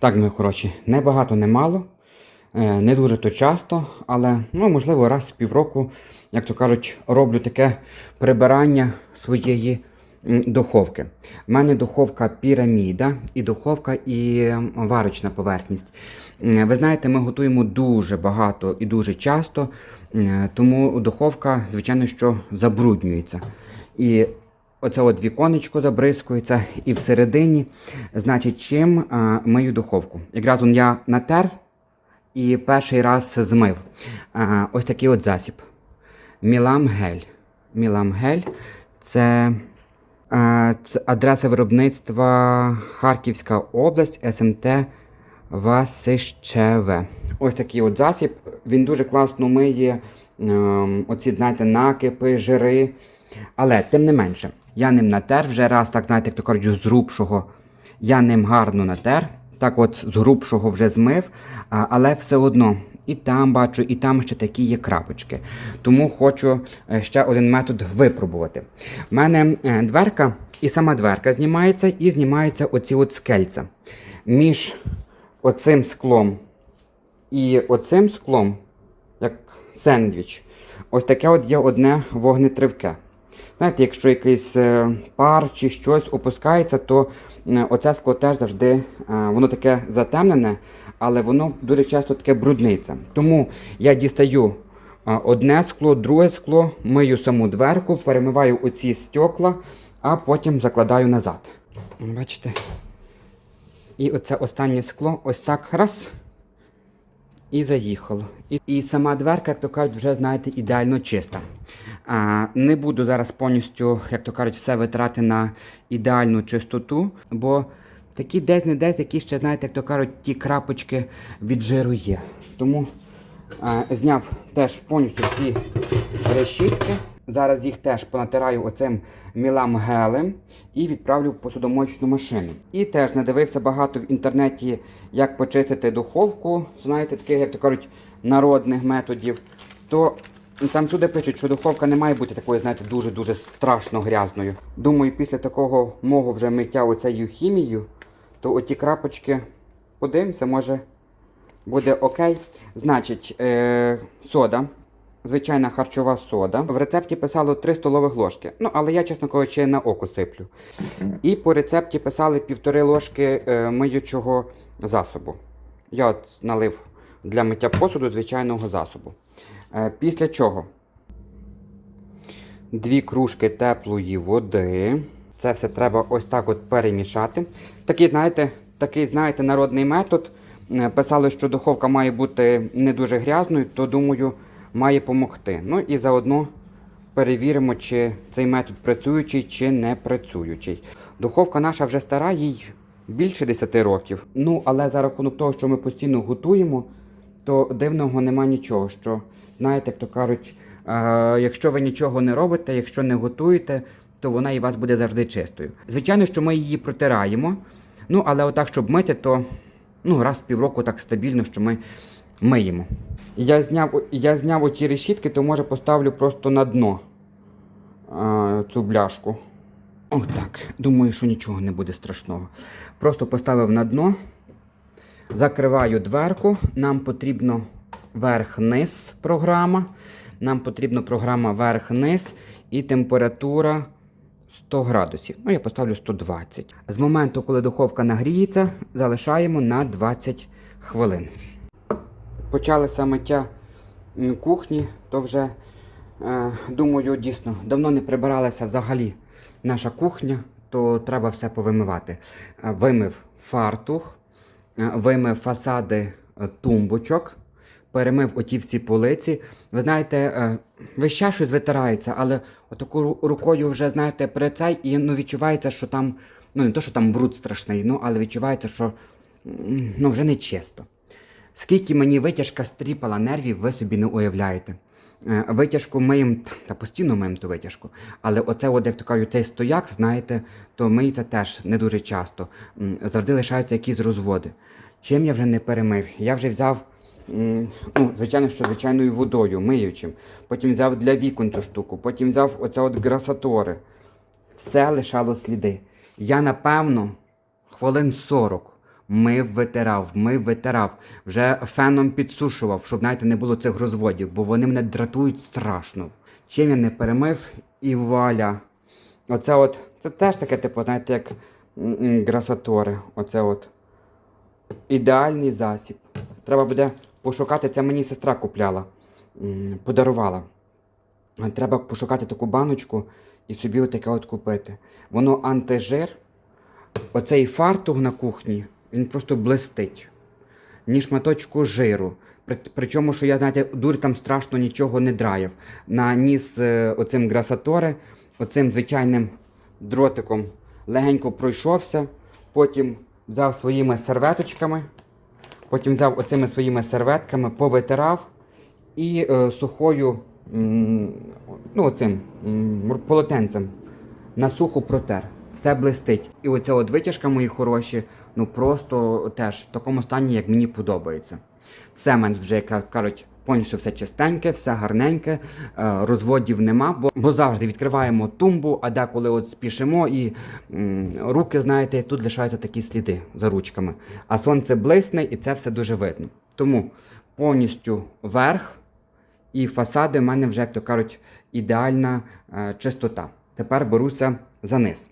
Так, ми коротше, не багато, не мало, е, не дуже то часто, але ну, можливо раз в півроку, як то кажуть, роблю таке прибирання своєї духовки. У мене духовка піраміда і духовка і варочна поверхність. Ви знаєте, ми готуємо дуже багато і дуже часто, тому духовка, звичайно, що забруднюється. І Оце от віконечко забризкується, і всередині, значить, чим а, мию духовку. Якраз я натер і перший раз змив. А, ось такий от засіб. Мілам гель. Мілам гель це, а, це адреса виробництва Харківська область, СМТ Васищеве. Ось такий от засіб. Він дуже класно миє ем, оці, знаєте, накипи, жири. Але тим не менше, я ним натер вже раз, так знаєте, як то кажуть, з грубшого. Я ним гарно натер. Так от з грубшого вже змив, але все одно і там бачу, і там ще такі є крапочки. Тому хочу е, ще один метод випробувати. У мене е, дверка, і сама дверка знімається, і знімаються оці от скельця. Між оцим склом і оцим склом, як сендвіч, ось таке от є одне вогнетривке. Знаєте, якщо якийсь е, пар чи щось опускається, то оце скло теж завжди е, воно таке затемнене, але воно дуже часто таке брудниться. Тому я дістаю е, одне скло, друге скло, мию саму дверку, перемиваю оці стекла, а потім закладаю назад. Бачите? І оце останнє скло ось так раз. І заїхало. І, і сама дверка, як то кажуть, вже знаєте, ідеально чиста. А, не буду зараз повністю, як то кажуть, все витрати на ідеальну чистоту, бо такі десь не десь, які ще, знаєте, як то кажуть, ті крапочки від жиру є. Тому а, зняв теж повністю всі решітки. Зараз їх теж понатираю оцим мілам гелем і відправлю в посудомоечну машину. І теж надивився багато в інтернеті, як почистити духовку, знаєте, таких, як то кажуть, народних методів. То там сюди пишуть, що духовка не має бути такою, знаєте, дуже-дуже страшно грязною. Думаю, після такого мого вже миття оцею хімією, то оті крапочки, подивимося, може буде окей. Значить, е, сода. Звичайна харчова сода. В рецепті писало 3 столових ложки. Ну, але я, чесно кажучи, на око сиплю. І по рецепті писали півтори ложки е, миючого засобу. Я от налив для миття посуду звичайного засобу. Е, після чого? Дві кружки теплої води. Це все треба ось так от перемішати. Такий, знаєте, такий, знаєте, народний метод. Е, Писали, що духовка має бути не дуже грязною, то думаю, має допомогти. Ну і заодно перевіримо, чи цей метод працюючий чи не працюючий. Духовка наша вже стара, їй більше 10 років. Ну, але за рахунок того, що ми постійно готуємо, то дивного нема нічого. Що, знаєте, як то кажуть, е, якщо ви нічого не робите, якщо не готуєте, то вона і вас буде завжди чистою. Звичайно, що ми її протираємо. Ну, але отак, щоб мити, то ну, раз в півроку так стабільно, що ми миємо. Я зняв, я зняв оті решітки, то може поставлю просто на дно а, цю бляшку. Отак. Думаю, що нічого не буде страшного. Просто поставив на дно, закриваю дверку. Нам потрібно верх-низ програма. Нам потрібна програма верх-низ і температура 100 градусів. Ну, я поставлю 120. З моменту, коли духовка нагріється, залишаємо на 20 хвилин. Почалося миття кухні, то вже, е, думаю, дійсно, давно не прибиралася взагалі наша кухня, то треба все повимивати. Е, Вимив фартух, е, вимив фасади тумбочок, перемив оті всі полиці. Ви знаєте, весь час щось витирається, але отаку рукою вже, знаєте, прицей, і ну, відчувається, що там, ну не то, що там бруд страшний, ну, але відчувається, що ну, вже не чисто. Скільки мені витяжка стріпала нервів, ви собі не уявляєте. Е, Витяжку миємо, та постійно миємо ту витяжку. Але оце, от, як то кажуть, цей стояк, знаєте, то миється теж не дуже часто. Завжди лишаються якісь розводи. Чим я вже не перемив? Я вже взяв, ну, звичайно, що звичайною водою, миючим. Потім взяв для вікон цю штуку, потім взяв оце от грасатори. Все лишало сліди. Я, напевно, хвилин 40 Мив, витирав, мив, витирав. Вже феном підсушував, щоб знаєте, не було цих розводів, бо вони мене дратують страшно. Чим я не перемив і валя. Оце от, це теж таке, типу, знаєте, як грасатори. Оце от. Ідеальний засіб. Треба буде пошукати, це мені сестра купляла, подарувала. Треба пошукати таку баночку і собі отаке от купити. Воно антижир. Оцей фартух на кухні, він просто блистить. Ні шматочку жиру. Причому, що я, знаєте, дуже там страшно нічого не драяв. Наніс е, оцим грасаторе, оцим звичайним дротиком легенько пройшовся, потім взяв своїми серветочками, потім взяв оцими своїми серветками, повитирав і е, сухою ну, оцим, полотенцем на сухо протер. Все блистить. І оця от витяжка, мої хороші, ну просто теж в такому стані, як мені подобається. Все в мене вже, як кажуть, повністю все чистеньке, все гарненьке, е, розводів нема, бо, бо завжди відкриваємо тумбу, а деколи от спішимо і м, руки, знаєте, тут лишаються такі сліди за ручками. А сонце блисне і це все дуже видно. Тому повністю верх і фасади в мене вже, як то кажуть, ідеальна е, чистота. Тепер беруся за низ.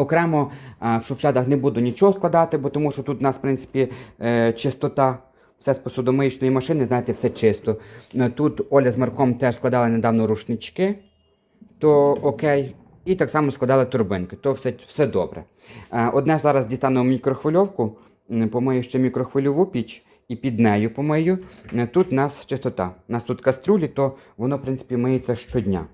Окремо в шуфлядах не буду нічого складати, бо тому що тут у нас, в принципі, е, чистота. Все з посудомиючної машини, знаєте, все чисто. Е, Тут Оля з Марком теж складали недавно рушнички, то окей. І так само складали турбинки, то все, все добре. Е, Одне зараз дістану мікрохвильовку, помию ще мікрохвильову піч і під нею помию. Тут у нас чистота. У нас тут каструлі, то воно, в принципі, миється щодня.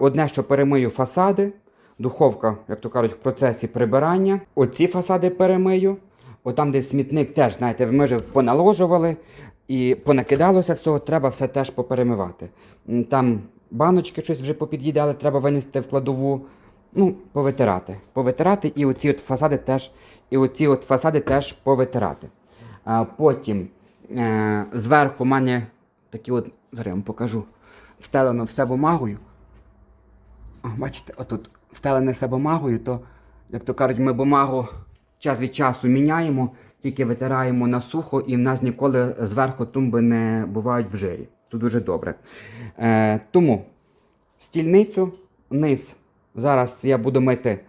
Одне, що перемию фасади, духовка, як то кажуть, в процесі прибирання. Оці фасади перемию. Отам, де смітник, теж, знаєте, ми вже поналожували і понакидалося всього, треба все теж поперемивати. Там баночки щось вже попід'їдали, треба винести в кладову. Ну, повитирати. Повитирати і оці от фасади теж, і оці от фасади теж повитирати. А потім е, зверху в мене такі от, зараз я вам покажу, встелено все бумагою. Бачите, отут встелене все бумагою, то, як то кажуть, ми бумагу час від часу міняємо, тільки витираємо на сухо, і в нас ніколи зверху тумби не бувають в жирі. Тут дуже добре. Е, тому стільницю, низ. Зараз я буду мити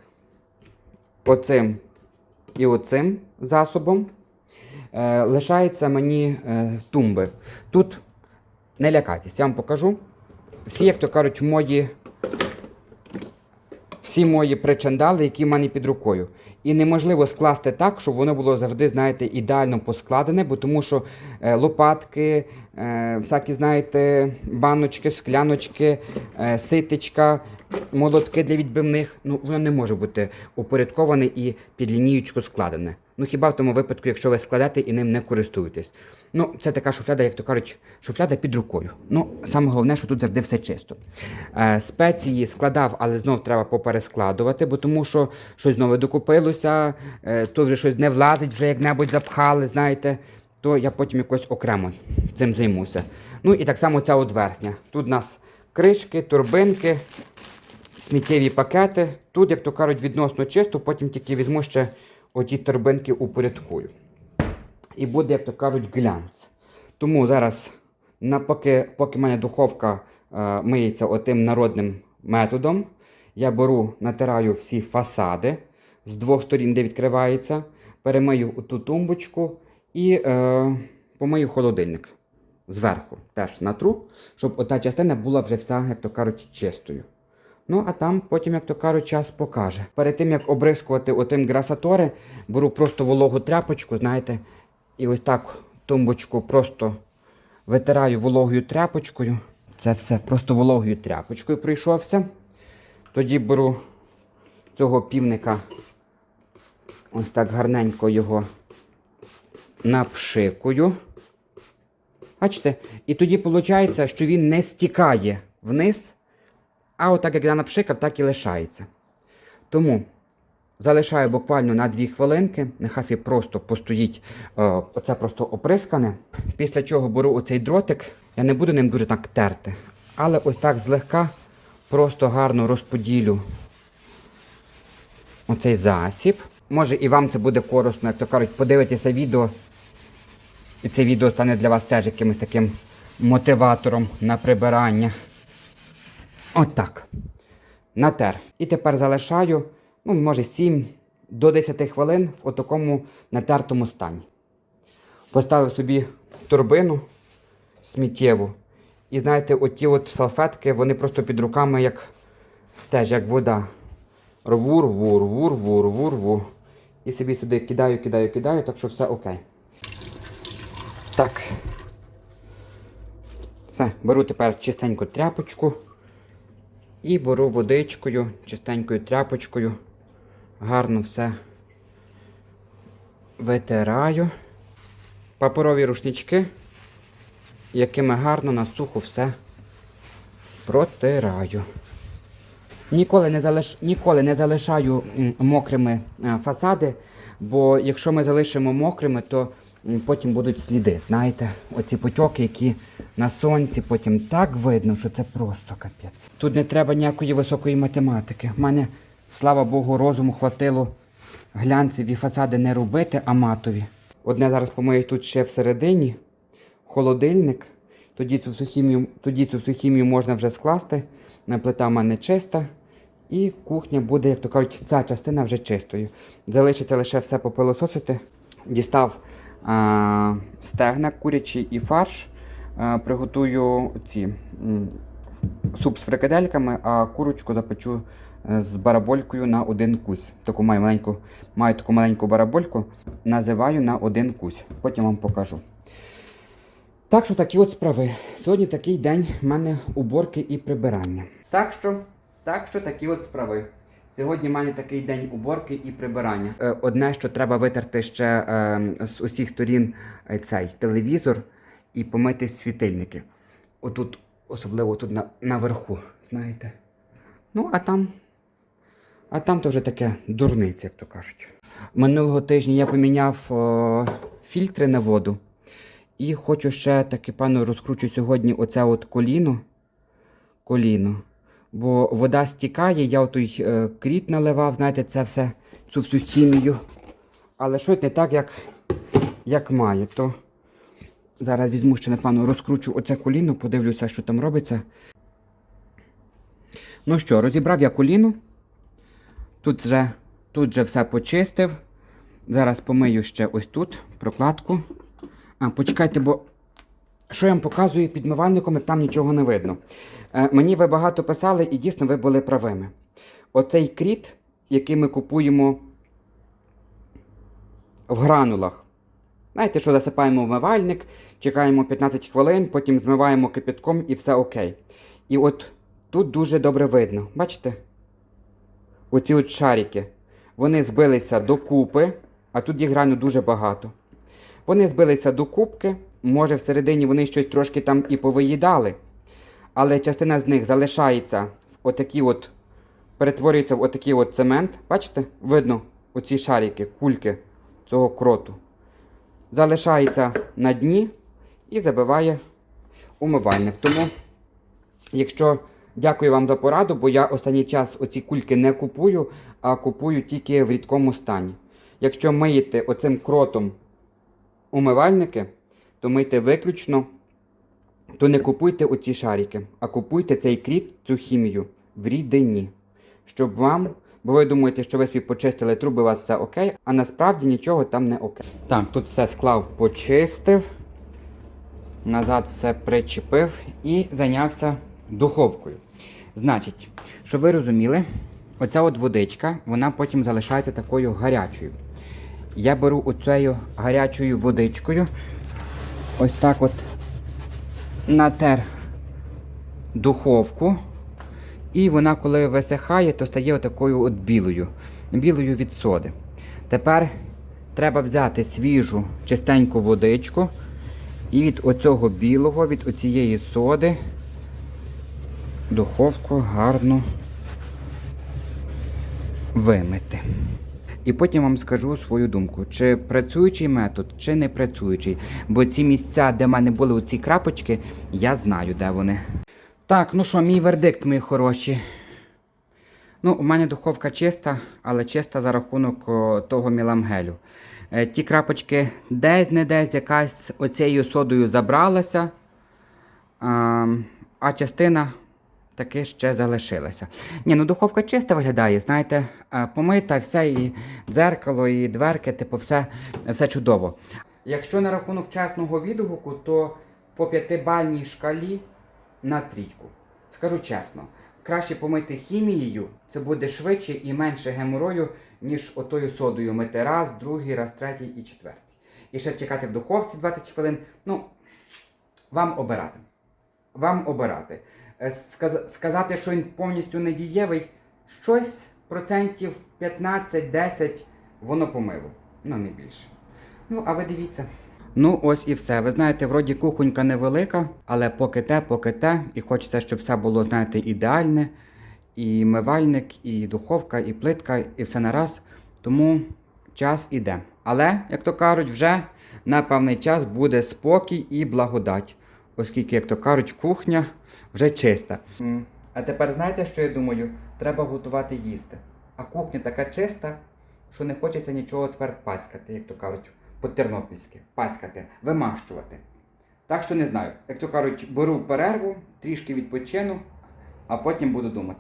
оцим і оцим засобом. Е, лишається мені е, тумби. Тут не лякайтесь, я вам покажу. Всі, як то кажуть, мої всі мої причандали, які в мене під рукою. І неможливо скласти так, щоб воно було завжди, знаєте, ідеально поскладене, бо тому що е, лопатки, е, всякі, знаєте, баночки, скляночки, е, ситечка, молотки для відбивних, ну воно не може бути упорядковане і під лінієчку складене. Ну хіба в тому випадку, якщо ви складете і ним не користуєтесь. Ну, це така шуфляда, як то кажуть, шуфляда під рукою. Ну, саме головне, що тут завжди все чисто. Е, спеції складав, але знов треба поперескладувати, бо тому що щось нове докупилося, е, то вже щось не влазить, вже як-небудь запхали, знаєте, то я потім якось окремо цим займуся. Ну і так само ця от верхня. Тут у нас кришки, турбинки, сміттєві пакети. Тут, як то кажуть, відносно чисто, потім тільки візьму ще оті торбинки упорядкую. І буде, як то кажуть, глянц. Тому зараз, поки, поки в мене духовка е, миється отим народним методом, я беру, натираю всі фасади з двох сторін, де відкривається, перемию ту тумбочку і е, помию холодильник зверху. Теж натру, щоб ота частина була вже вся, як то кажуть, чистою. Ну, а там потім, як то кажуть, час покаже. Перед тим, як обрискувати отим грасатори, беру просто вологу тряпочку, знаєте, і ось так тумбочку просто витираю вологою тряпочкою. Це все просто вологою тряпочкою пройшовся. Тоді беру цього півника, ось так гарненько його напшикую. Бачите? І тоді виходить, що він не стікає вниз. А отак, як я напшикав, так і лишається. Тому залишаю буквально на 2 хвилинки, нехай просто постоїть, е, оце просто оприскане. Після чого беру оцей дротик, я не буду ним дуже так терти, але ось так злегка просто гарно розподілю оцей засіб. Може і вам це буде корисно, як то кажуть, подивитися відео. І це відео стане для вас теж якимось таким мотиватором на прибирання. Отак. Натер. І тепер залишаю, ну, може, 7 до 10 хвилин в отакому натертому стані. Поставив собі турбину сміттєву. І знаєте, оті от салфетки, вони просто під руками, як теж як вода. Рву, рву, рву, рву, рву, рву. І собі сюди кидаю, кидаю, кидаю, так що все окей. Так. Все, беру тепер чистеньку тряпочку. І беру водичкою, чистенькою тряпочкою. Гарно все витираю. Паперові рушнички, якими гарно на сухо все протираю. Ніколи не, залиш... Ніколи не залишаю мокрими е, фасади, бо якщо ми залишимо мокрими, то потім будуть сліди. Знаєте, оці потьоки, які на сонці, потім так видно, що це просто капець. Тут не треба ніякої високої математики. У мене, слава Богу, розуму хватило глянцеві фасади не робити, а матові. Одне зараз помию тут ще всередині, холодильник. Тоді цю всю хімію, тоді цю всю хімію можна вже скласти. Плита в мене чиста. І кухня буде, як то кажуть, ця частина вже чистою. Залишиться лише все попилососити. Дістав а, стегна курячі і фарш. А, приготую ці суп з фрикадельками, а курочку запечу е, з бараболькою на один кусь. Таку маю маленьку, маю таку маленьку барабольку, називаю на один кусь. Потім вам покажу. Так що такі от справи. Сьогодні такий день в мене уборки і прибирання. Так що, так що такі от справи. Сьогодні в мене такий день уборки і прибирання. Е, Одне, що треба витерти ще е, з усіх сторін е, цей телевізор і помити світильники. Отут, особливо тут на, наверху, знаєте. Ну, а там. А там то вже таке дурниця, як то кажуть. Минулого тижня я поміняв о, фільтри на воду. І хочу ще таки, пану, розкручу сьогодні оце от коліно. Коліно. Бо вода стікає, я отой е, кріт наливав, знаєте, це все, цю всю хімію. Але щось не так, як, як має. То зараз візьму ще, напевно, розкручу оце коліно, подивлюся, що там робиться. Ну що, розібрав я коліно. Тут вже, тут вже все почистив. Зараз помию ще ось тут прокладку. А, почекайте, бо що я вам показую підмивальником, і там нічого не видно. Е, мені ви багато писали, і дійсно ви були правими. Оцей кріт, який ми купуємо в гранулах. Знаєте, що засипаємо вмивальник, чекаємо 15 хвилин, потім змиваємо кипятком і все окей. І от тут дуже добре видно. Бачите? Оці от шарики. Вони збилися докупи, а тут їх реально дуже багато. Вони збилися до кубки, може всередині вони щось трошки там і повиїдали, але частина з них залишається в отакі от, перетворюється в отакий от цемент. Бачите? Видно оці шарики, кульки цього кроту. Залишається на дні і забиває умивальник. Тому, якщо дякую вам за пораду, бо я останній час оці кульки не купую, а купую тільки в рідкому стані. Якщо миєте оцим кротом умивальники, то мийте виключно, то не купуйте оці шарики, а купуйте цей кріт, цю хімію в рідині. Щоб вам, бо ви думаєте, що ви собі почистили труби, у вас все окей, а насправді нічого там не окей. Так, тут все склав, почистив, назад все причепив і зайнявся духовкою. Значить, щоб ви розуміли, оця от водичка, вона потім залишається такою гарячою. Я беру оцею гарячою водичкою, ось так от натер духовку. І вона, коли висихає, то стає отакою от білою, білою від соди. Тепер треба взяти свіжу чистеньку водичку і від оцього білого, від оцієї соди духовку гарно вимити. І потім вам скажу свою думку, чи працюючий метод, чи не працюючий. Бо ці місця, де в мене були оці крапочки, я знаю, де вони. Так, ну що, мій вердикт, мої хороші. Ну, у мене духовка чиста, але чиста за рахунок того міламгелю. Е, ті крапочки десь не десь якась оцією содою забралася, а, а частина таки ще залишилася. Ні, ну духовка чиста виглядає, знаєте, е, помита, все, і дзеркало, і дверки, типу, все, все чудово. Якщо на рахунок чесного відгуку, то по п'ятибальній шкалі на трійку. Скажу чесно, краще помити хімією, це буде швидше і менше геморою, ніж отою содою мити раз, другий, раз, третій і четвертий. І ще чекати в духовці 20 хвилин. Ну, вам обирати. Вам обирати. Е, сказ- Сказати, що він повністю недієвий, щось процентів 15-10 воно помило. Ну, не більше. Ну, а ви дивіться. Ну, ось і все. Ви знаєте, вроді кухонька невелика, але поки те, поки те. І хочеться, щоб все було, знаєте, ідеальне. І мивальник, і духовка, і плитка, і все на раз. Тому час іде. Але, як то кажуть, вже на певний час буде спокій і благодать. Оскільки, як то кажуть, кухня вже чиста. А тепер знаєте, що я думаю? Треба готувати їсти. А кухня така чиста, що не хочеться нічого тепер пацькати, як то кажуть, по-тернопільськи. Пацькати, вимащувати. Так що не знаю. Як то кажуть, беру перерву, трішки відпочину, а потім буду думати.